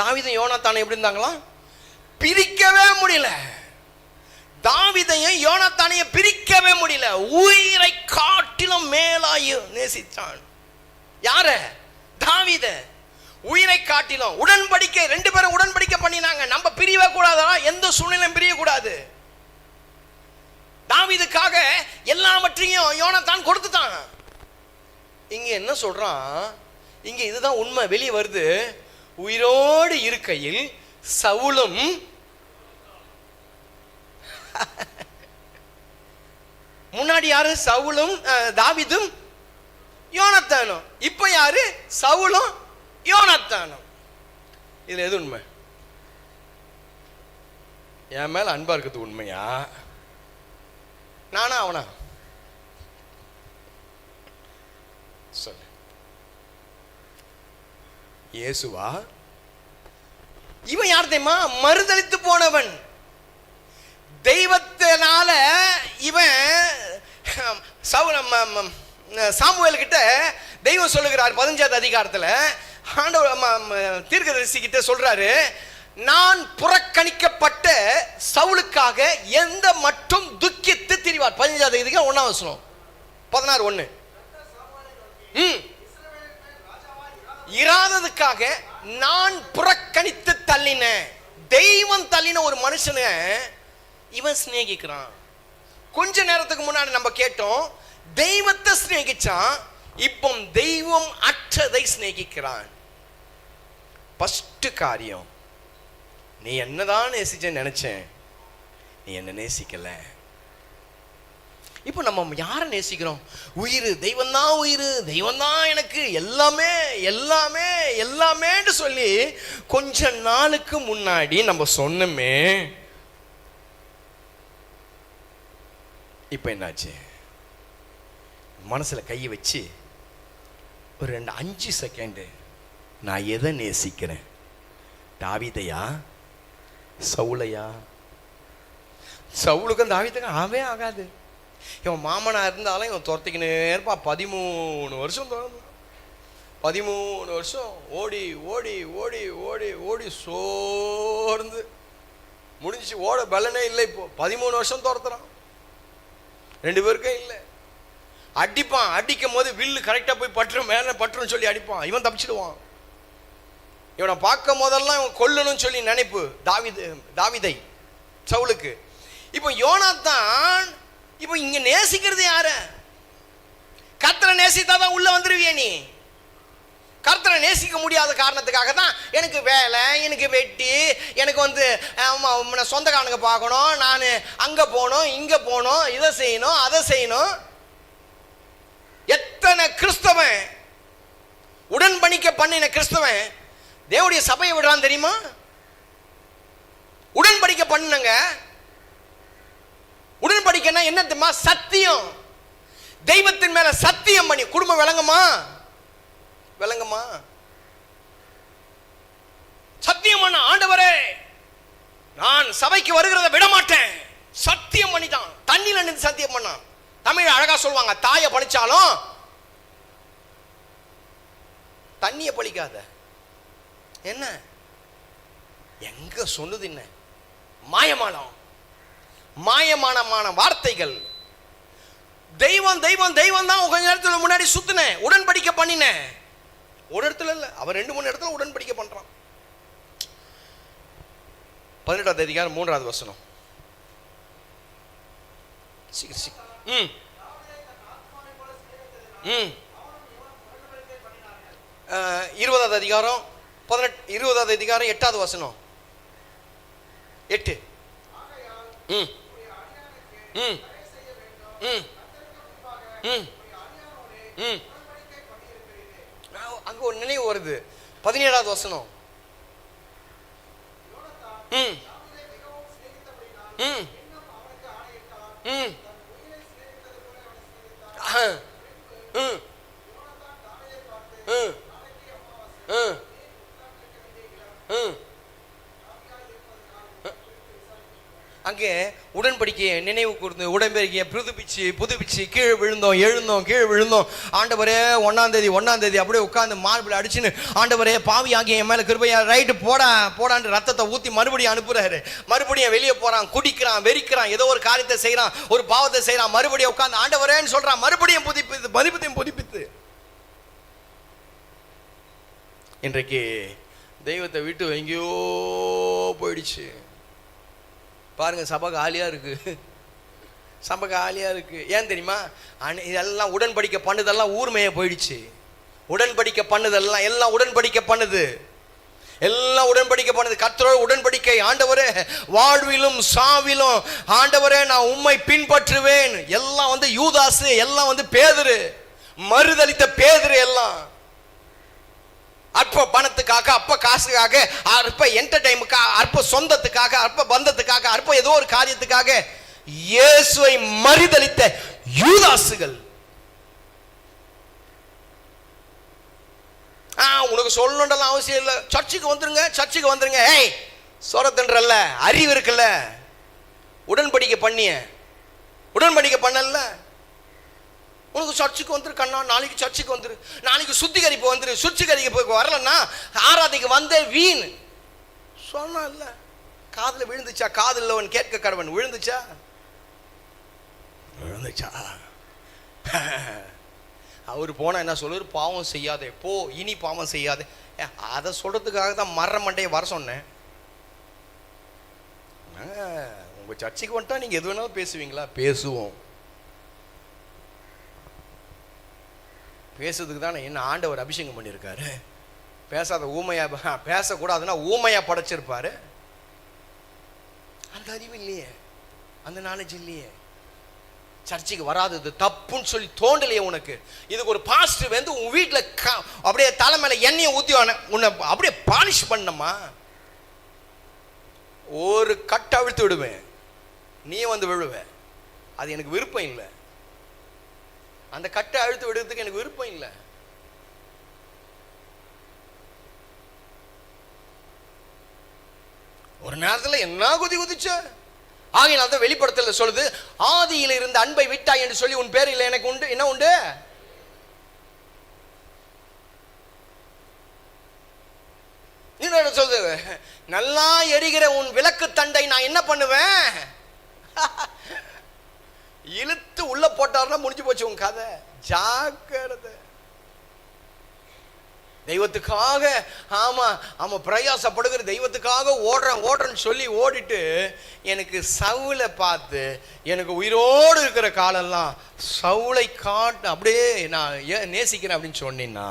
தாவிதம் யோனாத்தானும் எப்படி இருந்தாங்களாம்? பிரிக்கவே முடியல. தாவிதையும் யோனாத்தானையும் பிரிக்கவே முடியல. உயிரை காட்டிலும் மேலாய் நேசித்தான் யார? தாவித. உயிரை காட்டிலும். உடன்படிக்கை ரெண்டு பேரும் உடன்படிக்கை பண்ணினாங்க. நம்ம பிரியவே கூடாதா? எந்த சூழ்நிலையும் பிரியக்கூடாது. தாவிதுக்காக எல்லாவற்றையும் யோனத்தான் கொடுத்துட்டான். இங்க என்ன சொல்றான்? இங்க இதுதான் உண்மை. வெளியே வருது. உயிரோடு இருக்கையில் சவுலும் முன்னாடி யாரு? சவுலும் அஹ், தாவீதும் யோனத்தானும். இப்போ யாரு? சவுலும் யோனத்தானும். இதுல எது உண்மை? என் மேல அன்பா இருக்கிறது உண்மையா? நானா அவனா சொல்லு இயேசுவா? இவன் யார் தெரியுமா? மறுதளித்து போனவன். தெய்வத்தினால இவன் சாமுவேல் கிட்ட தெய்வம் சொல்லுகிறார் பதினஞ்சாவது அதிகாரத்தில். ஆண்டவர் தீர்க்கதரிசி கிட்ட சொல்றாரு நான் புறக்கணிக்கப்பட்ட சவுலுக்காக எந்த மட்டும் துக்கித்து திரிவார். பதினஞ்சாவது இதுக்கு ஒன்னாம் வசனம். பதினாறு ஒன்று ம். இராததுக்காக நான் புறக்கணித்து தள்ளினேன் தெய்வம் தள்ளின ஒரு மனுஷனை இவன் சிநேகிக்கிறான். கொஞ்ச நேரத்துக்கு முன்னாடி நம்ம கேட்டோம் தெய்வத்தை சிநேகிச்சான் இப்போ தெய்வம் அற்றதை சிநேகிக்கிறான். ஃபஸ்ட்டு காரியம் நீ என்னதான் நேசிச்சேன்னு நினைச்சேன் நீ என்ன நேசிக்கல. இப்போ நம்ம யாரை நேசிக்கிறோம்? உயிர் தெய்வம் தான் உயிர் தெய்வம் தான் எனக்கு எல்லாமே எல்லாமே எல்லாமேன்னு சொல்லி கொஞ்ச நாளுக்கு முன்னாடி நம்ம சொன்னோமே. இப்போ என்னாச்சு? மனசுல கையை வச்சு ஒரு ரெண்டு அஞ்சு செகண்டு நான் எதை நேசிக்கிறேன்? தாவிதையா? சவுளையா? சவுளுக்கும் தாவித்துக்கும் ஆவே ஆகாது. இவன் மாமனாக இருந்தாலும் இவன் துரத்திக்கினே இருப்பான். பதிமூணு வருஷம் தொடர்ந்து. பதிமூணு வருஷம் ஓடி ஓடி ஓடி ஓடி ஓடி சோர்ந்து. முடிஞ்சு ஓட பலனே இல்லை இப்போ. பதிமூணு வருஷம் துரத்துறான். ரெண்டு பேருக்கும் இல்லை. அடிப்பான். அடிக்கும் போது வில்லு கரெக்டாக போய் பற்றும் மேலே பற்றுன்னு சொல்லி அடிப்பான். இவன் தப்பிச்சிடுவான். இவனை பார்க்கும் போதெல்லாம் இவன் கொல்லணும்னு சொல்லி நினைப்பு. தாவிது தாவிதை சவுளுக்கு இப்போ யோனாத்தான் இப்போ இங்க நேசிக்கிறது யாரு? நேசித்தா தான் உள்ள வந்துடுவியே நீ. கர்த்தரை நேசிக்க முடியாத காரணத்துக்காக தான் எனக்கு வேலை எனக்கு வெட்டி எனக்கு வந்து ஆமா, நான் பார்க்கணும் நான் அங்கே போகணும் இங்கே போகணும் இதை செய்யணும் அதை செய்யணும். எத்தனை கிறிஸ்தவன் உடன்படிக்க பண்ணின கிறிஸ்தவன் தேவடைய சபையை விடுறான் தெரியுமா? உடன்படிக்கை பண்ணுங்க உடன்படிக்கைன்னா என்ன தெரியுமா சத்தியம். தெய்வத்தின் மேல சத்தியம் பண்ணி குடும்பம் விளங்குமா? விளங்குமா? சத்தியம் பண்ண ஆண்டவரே நான் சபைக்கு வருகிறத விட மாட்டேன் சத்தியம் பண்ணிட்டான். தண்ணியில் நின்று சத்தியம் பண்ணான். தமிழ் அழகா சொல்லுவாங்க தாயை பழிச்சாலும் தண்ணியை பழிக்காத. என்ன? எங்க சொன்னது என்ன? மாயமானம் மாயமானமான வார்த்தைகள். தெய்வம் தெய்வம் தெய்வம் தான் கொஞ்ச நேரத்தில் முன்னாடி சுத்தினேன் உடன்படிக்கை பண்ணினேன் ஒரு இடத்துல இல்லை அவன் ரெண்டு மூணு இடத்துல உடன்படிக்கை பண்றான். பதினெட்டாவது அதிகாரம் மூன்றாவது வசனம். சீக்கிரம் சீக்கிரம். ம். ம். இருபதாவது அதிகாரம் பதினெட்டு இருபதாவது அதிகாரம் எட்டாவது வசனம். எட்டு. ம். ம். ம். ம். ம். அங்கே ஒரு நினைவு வருது. பதினேழாவது வசனம் ம் ம் ம் ஆ. ம் ம் ம் ம் அங்கே உடன்படிக்கையை நினைவு கூர்ந்து உடன்படிக்கையை புதுப்பிச்சு புதுப்பிச்சு கீழே விழுந்தோம் எழுந்தோம் கீழே விழுந்தோம். ஆண்டவரே ஒன்னாம் தேதி ஒன்னாம் தேதி அப்படியே உட்காந்து மார்பிள் அடிச்சுன்னு ஆண்டவரே பாவி ஆகிய என் மேலே கிருபையா ரைட்டு போடா போடான்னு ரத்தத்தை ஊற்றி மறுபடியும் அனுப்புறாரு. மறுபடியும் வெளியே போகிறான் குடிக்கிறான் வெறிக்கிறான் ஏதோ ஒரு காரியத்தை செய்கிறான் ஒரு பாவத்தை செய்கிறான் மறுபடியும் உட்காந்து ஆண்டவரேன்னு சொல்கிறான் மறுபடியும் புதுப்பித்து மறுபடியும் புதுப்பித்து. இன்றைக்கு தெய்வத்தை விட்டு எங்கேயோ போயிடுச்சு. பாருங்கள் சபை காலியாக இருக்குது சபை காலியாக இருக்குது ஏன் தெரியுமா? அனே- இதெல்லாம் உடன்படிக்க பண்ணதெல்லாம் ஊர்மையாக போயிடுச்சு. உடன்படிக்க பண்ணதெல்லாம் எல்லாம் உடன்படிக்க பண்ணுது. எல்லாம் உடன்படிக்கை பண்ணது. கத்தரோட உடன்படிக்கை ஆண்டவரே வாழ்விலும் சாவிலும். ஆண்டவரே நான் உண்மை பின்பற்றுவேன். எல்லாம் வந்து யூதாசு எல்லாம் வந்து பேதரு. மறுதலித்த பேதரு எல்லாம். அற்ப பணத்துக்காக அற்ப காசுக்காக அற்ப என்டர்டைமுக்காக அற்ப சொந்தத்துக்காக அற்ப பந்தத்துக்காக அற்ப ஏதோ ஒரு காரியத்துக்காக இயேசுவை மறுதளித்த யூதாசுகள். ஆ உனக்கு சொல்லணுன்றலாம் அவசியம் இல்லை. சர்ச்சுக்கு வந்துருங்க சர்ச்சுக்கு வந்துருங்க. ஏய் சொரத்துன்றல்ல அறிவு இருக்குல்ல. உடன்படிக்கை பண்ணிய. உடன்படிக்கை பண்ணல உனக்கு சர்ச்சுக்கு வந்துரு கண்ணா நாளைக்கு சர்ச்சுக்கு வந்துரு. நாளைக்கு சுத்திகரிப்பு வந்துரு. சுத்திகரிப்பு வரலன்னா ஆராதிக்கு வந்தே வீண். சொன்னா இல்லை. காதில் விழுந்துச்சா? காதில் அவன் கேட்க கடவன் விழுந்துச்சா? விழுந்துச்சா? அவர் போனால் என்ன சொல்லுவார்? பாவம் செய்யாதே. போ இனி பாவம் செய்யாதே. ஏ, அதை சொல்கிறதுக்காக தான் மர மண்டையை வர சொன்னேன். உங்கள் சர்ச்சைக்கு சர்ச்சுக்கு வந்துட்டா நீங்கள் எது வேணாலும் பேசுவீங்களா? பேசுவோம். பேசுறதுக்கு தானே என்ன ஆண்டவர் அபிஷேகம் பண்ணியிருக்காரு? பேசாத ஊமையாக பேசக்கூடாதுன்னா ஊமையாக படைச்சிருப்பாரு. அந்த அறிவு இல்லையே. அந்த நாலேஜ் இல்லையே. சர்ச்சைக்கு வராதது தப்புன்னு சொல்லி தோண்டலையே உனக்கு. இதுக்கு ஒரு பாஸ்டர் வந்து உன் வீட்டில் அப்படியே தலை மேலே எண்ணெயை ஊற்றி உன்னை அப்படியே பாலிஷ் பண்ணமா ஒரு கட் அவிழ்த்து விடுவேன். நீ வந்து விழுவ. அது எனக்கு விருப்பம் இல்லை. அந்த கட்டை அழுத்து விடுறதுக்கு எனக்கு விருப்பம் இல்லை. ஒரு நேரத்துல என்ன குதி குதிச்ச? ஆகையினால் தான் வெளிப்படுத்தல சொல்லுது ஆதியில் இருந்த அன்பை விட்டாய் என்று சொல்லி உன் பேர் இல்லை எனக்கு உண்டு. என்ன உண்டு? சொல்லுது நல்லா எரிகிற உன் விளக்கு தண்டை நான் என்ன பண்ணுவேன்? இழுத்து உள்ள போட்டாருன்னா முடிஞ்சு போச்சு உங்க கதை. ஜாக்கிரதை. தெய்வத்துக்காக ஆமா ஆமா பிரயாசப்படுகிற தெய்வத்துக்காக ஓடுறேன் ஓடுறேன்னு சொல்லி ஓடிட்டு எனக்கு சவுளை பார்த்து எனக்கு உயிரோடு இருக்கிற காலெல்லாம் சவுளை காட்டு அப்படியே நான் ஏன் நேசிக்கிறேன் அப்படின்னு சொன்னீங்கன்னா